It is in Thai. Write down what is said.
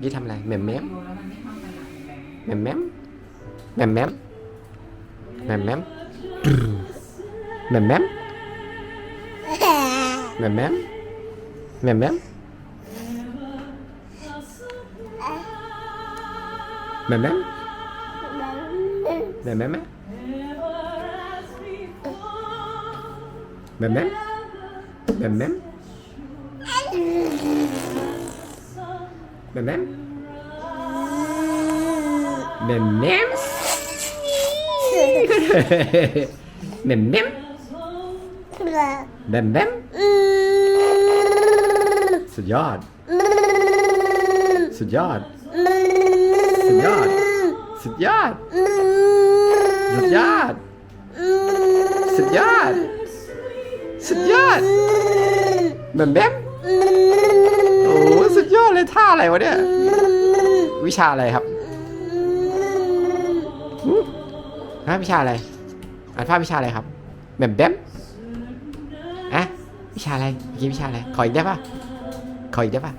đi thăm lại mềm mém. Mềm mém. Mềm mém. Mềm mém. Mềm mém. Mềm mém. Mềm mém. Mềm mém. Mềm mém mềm mém. Mềm mém. แหมมแหมมแหมมแหมมแหมมแหมมแหมมแหมมสุดยอด สุดยอด สุดยอด สุดยอด สุดยอด สุดยอด สุดยอดแหมมแหม ท่าอะไรวะเนี่ย วิชาอะไรครับฮะวิชาอะไรอ่านภาพวิชาอะไรครับแบมแบมอะวิชาอะไรเมื่อกี้วิชาอะไร ขออีกได้ปะขออีกได้ปะ